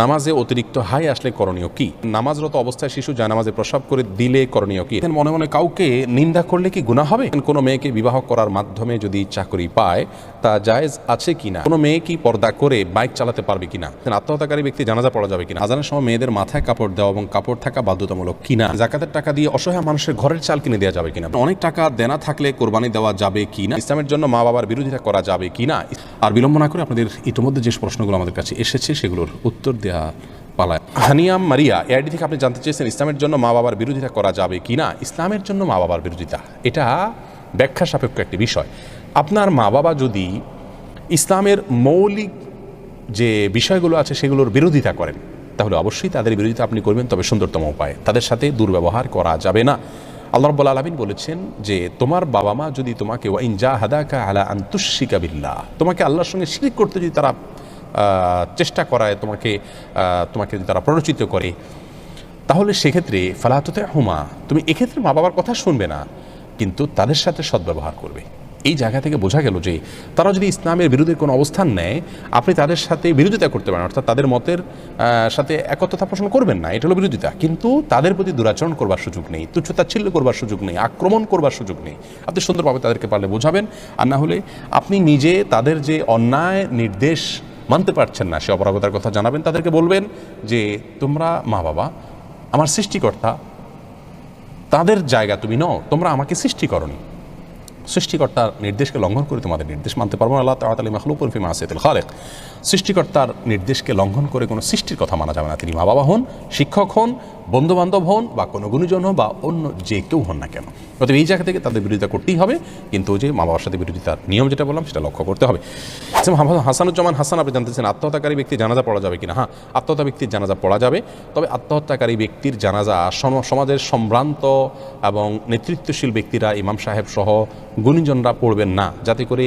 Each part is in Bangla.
নামাজে অতিরিক্ত হাই আসলে করণীয় কি? নামাজরত অবস্থায় শিশু যা নামাজে প্রসাব করে দিলে করণীয় কি? মনে মনে কাউকে নিন্দা করলে কি গুণা হবে? কোনো মেয়েকে বিবাহ করার মাধ্যমে যদি চাকরি পায়, তা জায়েজ আছে কিনা কোনো মেয়ে কি পর্দা করে বাইক চালাতে পারবে কিনা আত্মহত্যাকারী ব্যক্তি জানাজা পড়া যাবে কিনা আজানের সময় মেয়েদের মাথায় কাপড় দেওয়া এবং কাপড় থাকা বাধ্যতামূলক কিনা জাকাতের টাকা দিয়ে অসহায় মানুষের ঘরের চাল কিনে দেওয়া যাবে কিনা অনেক টাকা দেনা থাকলে কোরবানি দেওয়া যাবে কিনা ইসলামের জন্য মা বাবার বিরোধিতা করা যাবে কিনা আর বিলম্ব না করে আপনাদের ইতিমধ্যে যে প্রশ্নগুলো আমাদের কাছে এসেছে, সেগুলোর উত্তর পালায়। হানিয়াম মারিয়া, এআইডি থেকে আপনি জানতে চেয়েছেন ইসলামের জন্য মা বাবার বিরোধিতা করা যাবে কি না? ইসলামের জন্য মা বাবার বিরোধিতা। এটা ব্যাখ্যা সাপেক্ষ একটি বিষয়। আপনার মা বাবা যদি ইসলামের মৌলিক যে বিষয়গুলো আছে সেগুলোর বিরোধিতা করেন, তাহলে অবশ্যই তাদের বিরোধিতা আপনি করবেন, তবে সুন্দরতম উপায়ে। তাদের সাথে দুর্ব্যবহার করা যাবে না। আল্লাহ রব্বুল আলমিন বলেছেন যে, তোমার বাবা মা যদি তোমাকে ওয়াইন জা হাদাকা আলা আন্তুশিকা বিল্লাহ তোমাকে আল্লাহর সঙ্গে শিরিক করতে যদি তারা চেষ্টা করায় তোমাকে তোমাকে যদি তারা প্ররোচিত করে। তাহলে সেক্ষেত্রে ফালাততে হুমা তুমি এক্ষেত্রে মা বাবার কথা শুনবে না, কিন্তু তাদের সাথে সদ্ব্যবহার করবে। এই জায়গা থেকে বোঝা গেল যে তারা যদি ইসলামের বিরুদ্ধে কোনো অবস্থান নেয়, আপনি তাদের সাথে বিরোধিতা করতে পারেন, অর্থাৎ তাদের মতের সাথে একত্রতা পোষণ করবেন না, এটা হলো বিরোধিতা। কিন্তু তাদের প্রতি দুরাচরণ করবার সুযোগ নেই, তুচ্ছতাচ্ছিল্য করবার সুযোগ নেই, আক্রমণ করবার সুযোগ নেই। আপনি সুন্দরভাবে তাদেরকে পারলে বোঝাবেন, আর না হলে আপনি নিজে তাদের যে অন্যায় নির্দেশ মানতে পারছেন না, সে অপরাগতার কথা জানাবেন, তাদেরকে বলবেন যে, তোমরা মা বাবা, আমার সৃষ্টিকর্তা, তাদের জায়গা তুমি নও, তোমরা আমাকে সৃষ্টি করনি। সৃষ্টিকর্তার নির্দেশকে লঙ্ঘন করে তোমাদের নির্দেশ মানতে পারব না। আল্লাহ তাআলা মাখলুকুন ফি মাসিয়াতিল খালিক। সৃষ্টিকর্তার নির্দেশকে লঙ্ঘন করে কোনো সৃষ্টির কথা মানা যাবে না। তিনি মা বাবা হন শিক্ষক হন বন্ধু বান্ধব হন বা কোনো গুণীজন হন বা অন্য যে কেউ হন না কেন। অতএব এই জায়গা থেকে তাদের বিরোধিতা করতেই হবে। কিন্তু যে মা বাবার সাথে বিরোধিতার নিয়ম যেটা বললাম সেটা লক্ষ্য করতে হবে। আচ্ছা, হাসানুজ্জামান হাসান আপনি জানতেছেন আত্মহত্যাকারী ব্যক্তি জানাজা পড়া যাবে কিনা? হ্যাঁ আত্মহত্যা ব্যক্তির জানাজা পড়া যাবে। তবে আত্মহত্যাকারী ব্যক্তির জানাজা সম- সমাজের সম্ভ্রান্ত এবং নেতৃত্বশীল ব্যক্তিরা ইমাম সাহেব সহ গুণীজনরা পড়বেন না, যাতে করে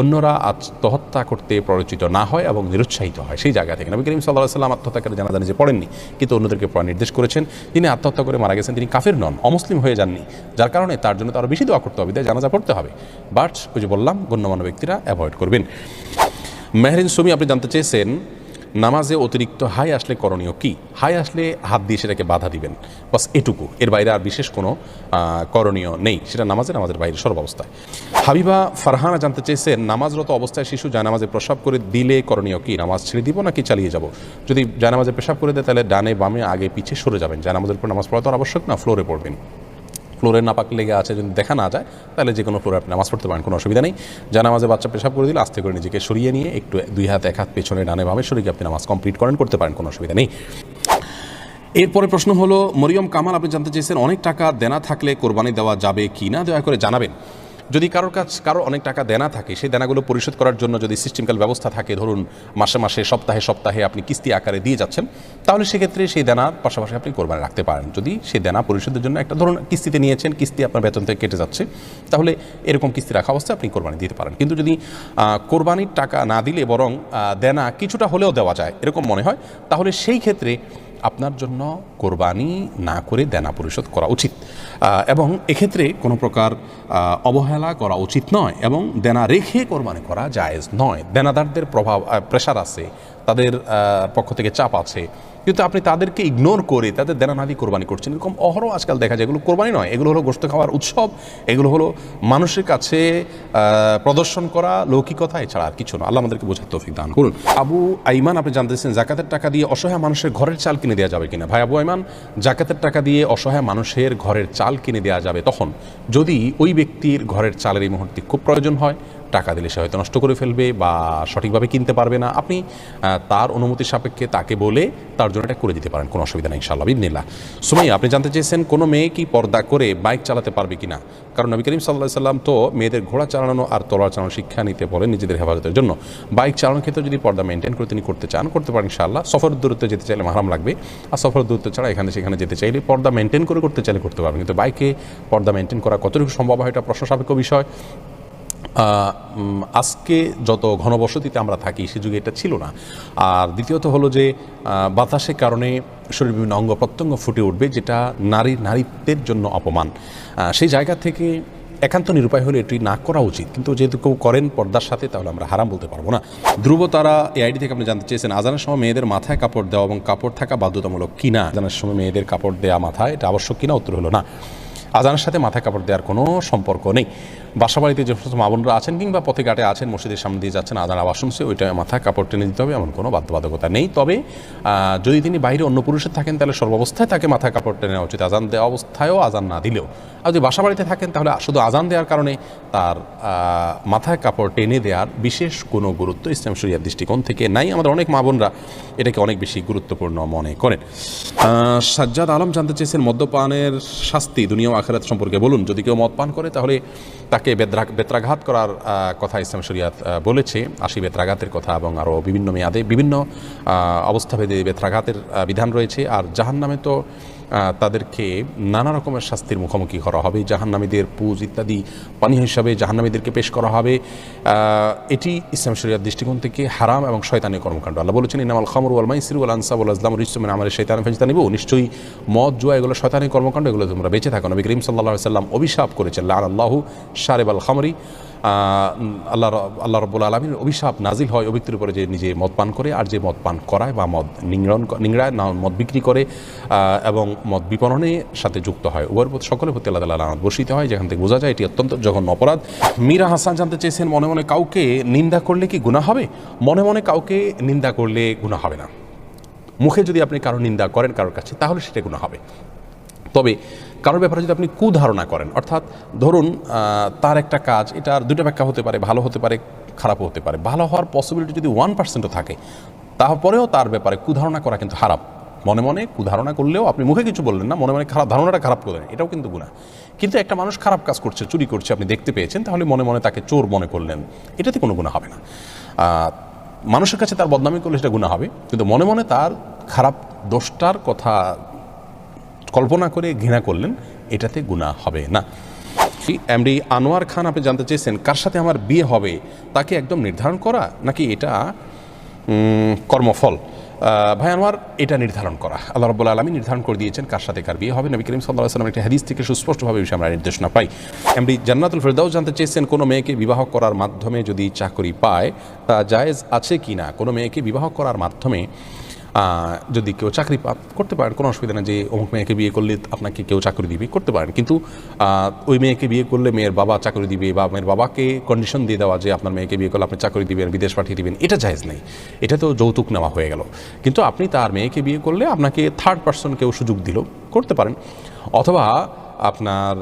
অন্যরা আত্মহত্যা করতে প্ররোচিত না হয় এবং নিরুৎসাহিত হয়। সেই জায়গা থেকে নবী করিম সাল্লাহ সাল্লাম আত্মহত্যাকারী জানাজা নিজে পড়েননি, কিন্তু অন্যদেরকে পড়ার নির্দেশ করেছেন। তিনি আত্মহত্যা করে মারা গেছেন, তিনি কাফের নন, অমুসলিম হয়ে যাননি, যার কারণে তার জন্য তো আরও বেশি দোয়া করতে হবে, তাই জানাজা পড়তে হবে। বাট ওই যে বললাম, গণ্যমান্য ব্যক্তিরা অ্যাভয়েড করবেন। মেহরিন সুমি, আপনি জানতে চেয়েছেন নামাজে অতিরিক্ত হাই আসলে করণীয় কি? হাই আসলে হাত দিয়ে সেটাকে বাধা দিবেন। বাস এটুকু। এর বাইরে আর বিশেষ কোনো করণীয় নেই। সেটা নামাজে, নামাজের বাইরে, সর্বাবস্থায়। হাবিবা ফারহানা জানতে চেয়েছেন নামাজরত অবস্থায় শিশু জানামাজে প্রসাব করে দিলে করণীয় কি? নামাজ ছেড়ে দিব নাকি চালিয়ে যাব? যদি জানামাজে পেশাব করে দেয়, তাহলে ডানে বামে আগে পিছে সরে যাবেন। জানামাজের উপর নামাজ পড়া তো আবশ্যক না, ফ্লোরে পড়বেন। ফ্লোরের নাপাক লেগে আছে যদি দেখা না যায়, তাহলে যে কোনো ফ্লোরে আপনি নামাজ পড়তে পারেন, কোনো অসুবিধা নেই। জানামাজে বাচ্চা পেশাব করে দিলে আস্তে করে নিজেকে সরিয়ে নিয়ে একটু দুই হাত, এক হাত পেছনে ডানে ভাবে সরিয়ে আপনি নামাজ কমপ্লিট করেন, করতে পারেন, কোনো অসুবিধা নেই। এরপরে প্রশ্ন হলো, মরিয়ম কামাল, আপনি জানতে চেয়েছেন অনেক টাকা দেনা থাকলে কোরবানি দেওয়া যাবে কি না? দয়া করে জানাবেন। যদি কারোর কাছ কারও অনেক টাকা দেনা থাকে, সেই দেনাগুলো পরিশোধ করার জন্য যদি সিস্টেমকাল ব্যবস্থা থাকে, ধরুন মাসে মাসে, সপ্তাহে সপ্তাহে আপনি কিস্তি আকারে দিয়ে যাচ্ছেন, তাহলে সেক্ষেত্রে সেই দেনার পাশাপাশি আপনি কোরবানি রাখতে পারেন। যদি সেই দেনা পরিশোধের জন্য একটা, ধরুন কিস্তিতে নিয়েছেন, কিস্তি আপনার বেতন থেকে কেটে যাচ্ছে, তাহলে এরকম কিস্তি রাখা অবস্থায় আপনি কোরবানি দিতে পারেন। কিন্তু যদি কোরবানির টাকা না দিলে বরং দেনা কিছুটা হলেও দেওয়া যায়, এরকম মনে হয়, তাহলে সেই ক্ষেত্রে আপনার জন্য কোরবানি না করে দেনা পরিশোধ করা উচিত। এবং এক্ষেত্রে কোনো প্রকার অবহেলা করা উচিত নয় এবং দেনা রেখে কোরবানি করা জায়েজ নয়। দেনাদারদের প্রভাব প্রেশার আছে। তাদের পক্ষ থেকে চাপ আছে। কিন্তু আপনি তাদেরকে ইগনোর করে তাদের দেনানাদি কোরবানি করছেন। এরকম অহরহ আজকাল দেখা যায়। এগুলো কোরবানি নয়। এগুলো হলো গোস্ত খাওয়ার উৎসব। এগুলো হলো মানুষের কাছে প্রদর্শন করা, লৌকিকতা এছাড়া আর কিছু না। আল্লাহ আমাদেরকে বোঝার তৌফিক দান করুন। আবু আইমান, আপনি জানতেছেন জাকাতের টাকা দিয়ে অসহায় মানুষের ঘরের চাল কিনে দেওয়া যাবে কিনা? ভাই আবু আইমান, জাকাতের টাকা দিয়ে অসহায় মানুষের ঘরের চাল কিনে দেওয়া যাবে তখন। যদি ওই ব্যক্তির ঘরের চালের এই মুহূর্তে খুব প্রয়োজন হয় টাকা দিলে সে হয়তো নষ্ট করে ফেলবে বা সঠিকভাবে কিনতে পারবে না। আপনি তার অনুমতি সাপেক্ষে তাকে বলে তার জন্য এটা করে দিতে পারেন, কোনো অসুবিধা নেই ইনশাআল্লাহ বিদিনিল্লাহ সুমাইয়া, আপনি জানতে চেয়েছেন কোনো মেয়ে কি পর্দা করে বাইক চালাতে পারবে কি না কারণ নবী করিম সাল্লাহ সাল্লাম তো মেয়েদের ঘোড়া চালানো আর তলোয়ার চালানো শিক্ষা নিতে বলেন নিজেদের হেফাজতের জন্য। বাইক চালানোর ক্ষেত্রে যদি পর্দা মেনটেন করে তিনি করতে চান, করতে পারেন ইনশাআল্লাহ। সফর দূরত্বে যেতে চাইলে মাহারাম লাগবে। আর সফর দূরত্ব ছাড়া এখানে সেখানে যেতে চাইলে পর্দা মেনটেন করে করতে চাইলে করতে পারবেন। কিন্তু বাইকে পর্দা মেনটেন করা কতটুকু সম্ভব হয় এটা প্রশ্ন সাপেক্ষ বিষয়। আজকে যত ঘনবসতিতে আমরা থাকি, সে যুগে এটা ছিল না। আর দ্বিতীয়ত হলো যে বাতাসের কারণে শরীর বিভিন্ন অঙ্গ প্রত্যঙ্গ ফুটে উঠবে, যেটা নারী, নারীত্বের জন্য অপমান। সেই জায়গা থেকে একান্ত নিরুপায় হলে এটি না করা উচিত। কিন্তু যেহেতু কেউ করেন পর্দার সাথে, তাহলে আমরা হারাম বলতে পারব না। ধ্রুব তারা এই আইডি থেকে আপনি জানতে চেয়েছেন, আজানের সময় মেয়েদের মাথায় কাপড় দেওয়া এবং কাপড় থাকা বাধ্যতামূলক কিনা? আজানের সময় মেয়েদের কাপড় দেওয়া মাথায়, এটা আবশ্যক কিনা? উত্তর হলো না। আজানের সাথে মাথায় কাপড় দেওয়ার কোনো সম্পর্ক নেই। বাসা বাড়িতে যে সমস্ত মা বোনরা আছেন কিংবা পথে ঘাটে আছেন, মসজিদের সামনে দিয়ে যাচ্ছেন, আজান আওয়াজ শুনছে, ওইটা মাথায় কাপড় টেনে দিতে হবে, এমন কোনো বাধ্যবাধকতা নেই। তবে যদি তিনি বাইরে অন্য পুরুষের থাকেন, তাহলে সর্বাবস্থায় তাকে মাথায় কাপড় টেনে নেওয়া উচিত। আজান দেওয়া অবস্থায়ও আজান না দিলেও। আর যদি বাসা বাড়িতে থাকেন, তাহলে শুধু আজান দেওয়ার কারণে তার মাথায় কাপড় টেনে দেওয়ার বিশেষ কোনো গুরুত্ব ইসলাম শরিয়ার দৃষ্টিকোণ থেকে নাই। আমাদের অনেক মা বোনরা এটাকে অনেক বেশি গুরুত্বপূর্ণ মনে করেন। সাজ্জাদ আলম জানতে চেয়েছেন, মদ্যপানের শাস্তি দুনিয়া আখেরাত সম্পর্কে বলুন। যদি কেউ মত পান করে, তাহলে তাকে বেদ্রা বেত্রাঘাত করার কথা ইসলাম শরিয়াত বলেছে। আশি বেত্রাঘাতের কথা এবং আরও বিভিন্ন মেয়াদে বিভিন্ন অবস্থাভেদে বেত্রাঘাতের বিধান রয়েছে। আর জাহান নামে তো তাদেরকে নানা রকমের শাস্তির মুখোমুখি করা হবে, জাহান্নামীদের পুজ ইত্যাদি পানি হিসাবে জাহান্নামীদেরকে পেশ করা হবে। এটি ইসলাম শরিয়ার দৃষ্টিকোণ থেকে হারাম এবং শয়তানের কর্মকাণ্ড। আল্লাহ বলেছেন ইনামাল খামর ওয়াল মাইসির ওয়াল আনসাব ওয়াল আসলাম রিসমেন আমার শৈতান ফেজতা নিব নিশ্চয়ই মদ, জুয়া, এগুলো শয়তানের কর্মকাণ্ড, এগুলো তোমরা বেঁচে থাকো। নবী করিম সাল্লাহ সাল্লাম অভিশাপ করেছেন লান আল্লাহু সারেব আল খামরি। আল্লাহ আল্লাহ রব্বুল আলমীর অভিশাপ নাজিল হয় ব্যক্তির উপরে যে নিজে মদ পান করে আর যে মদ পান করায় বা মদ নিংড়ন নিংড়ায় না, মদ বিক্রি করে এবং মদ বিপণনের সাথে যুক্ত হয়। উভয়ের প্রতি সকলের প্রতি আল্লাহ তালা বসিতে হয়, যেখান থেকে বোঝা যায় এটি অত্যন্ত জঘন্য অপরাধ। মীরা হাসান জানতে চেয়েছেন, মনে মনে কাউকে নিন্দা করলে কি গুণা হবে? মনে মনে কাউকে নিন্দা করলে গুণা হবে না। মুখে যদি আপনি কারও নিন্দা করেন কারোর কাছে, তাহলে সেটা গুণা হবে। তবে কারোর ব্যাপারে যদি আপনি কুধারণা করেন, অর্থাৎ ধরুন তার একটা কাজ, এটার দুটো ব্যাখ্যা হতে পারে, ভালো হতে পারে খারাপ হতে পারে। ভালো হওয়ার পসিবিলিটি যদি ওয়ান পার্সেন্টও থাকে, তারপরেও তার ব্যাপারে কুধারণা করা কিন্তু খারাপ মনে মনে কুধারণা করলেও আপনি মুখে কিছু বললেন না, মনে মনে খারাপ ধারণাটা খারাপ করলেন এটাও কিন্তু গুণা কিন্তু একটা মানুষ খারাপ কাজ করছে, চুরি করছে, আপনি দেখতে পেয়েছেন, তাহলে মনে মনে তাকে চোর মনে করলেন, এটাতে কোনো গুণা হবে না। মানুষের কাছে তার বদনামি করলে সেটা গুণা হবে, কিন্তু মনে মনে তার খারাপ দোষটার কথা কল্পনা করে ঘৃণা করলেন, এটাতে গুণা হবে না। এমডি আনোয়ার খান, আপনি জানতে চেয়েছেন কার সাথে আমার বিয়ে হবে, তাকে একদম নির্ধারণ করা নাকি এটা কর্মফল? ভাই আনোয়ার, এটা নির্ধারণ করা। আল্লাহ রব্বুল আলমী নির্ধারণ করে দিয়েছেন কার সাথে কার বিয়ে হবে। নবী করিম সাল্লাহ সাল্লাম একটি হাদিস থেকে সুস্পষ্টভাবে বিষয়ে আমরা নির্দেশনা পাই। এমডি জান্নাতুল ফেরদাউস জানতে চেয়েছেন কোনো মেয়েকে বিবাহ করার মাধ্যমে যদি চাকরি পায়, তা জায়েজ আছে কি না কোনো মেয়েকে বিবাহ করার মাধ্যমে যদি কেউ চাকরি করতে পারেন, কোনো অসুবিধা নেই যে অমুক মেয়েকে বিয়ে করলে আপনাকে কেউ চাকরি দিবে, করতে পারেন। কিন্তু ওই মেয়েকে বিয়ে করলে মেয়ের বাবা চাকরি দিবে বা মেয়ের বাবাকে কন্ডিশন দিয়ে দেওয়া যে আপনার মেয়েকে বিয়ে করলে আপনি চাকরি দিবেন, বিদেশ পাঠিয়ে দিবেন, এটা জায়েজ নেই। এটা তো যৌতুক নেওয়া হয়ে গেল। কিন্তু আপনি তার মেয়েকে বিয়ে করলে আপনাকে থার্ড পার্সন কেউ সুযোগ দিল, করতে পারেন। অথবা আপনার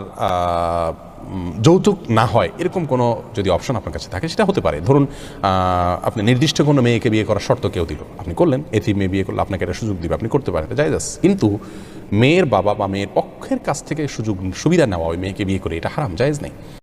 যৌতুক না হয়, এরকম কোনো যদি অপশন আপনার কাছে থাকে, সেটা হতে পারে। ধরুন আপনি নির্দিষ্ট কোনো মেয়েকে বিয়ে করার শর্ত কেউ দিল। আপনি করলেন, এটি মেয়ে বিয়ে করলে আপনাকে এটা সুযোগ দিবে, আপনি করতে পারেন, এটা জায়জ কিন্তু মেয়ের বাবা বা মেয়ের পক্ষের কাছ থেকে সুযোগ, সুবিধা নেওয়া ওই মেয়েকে বিয়ে করে, এটা হারাম, জায়েজ নেই।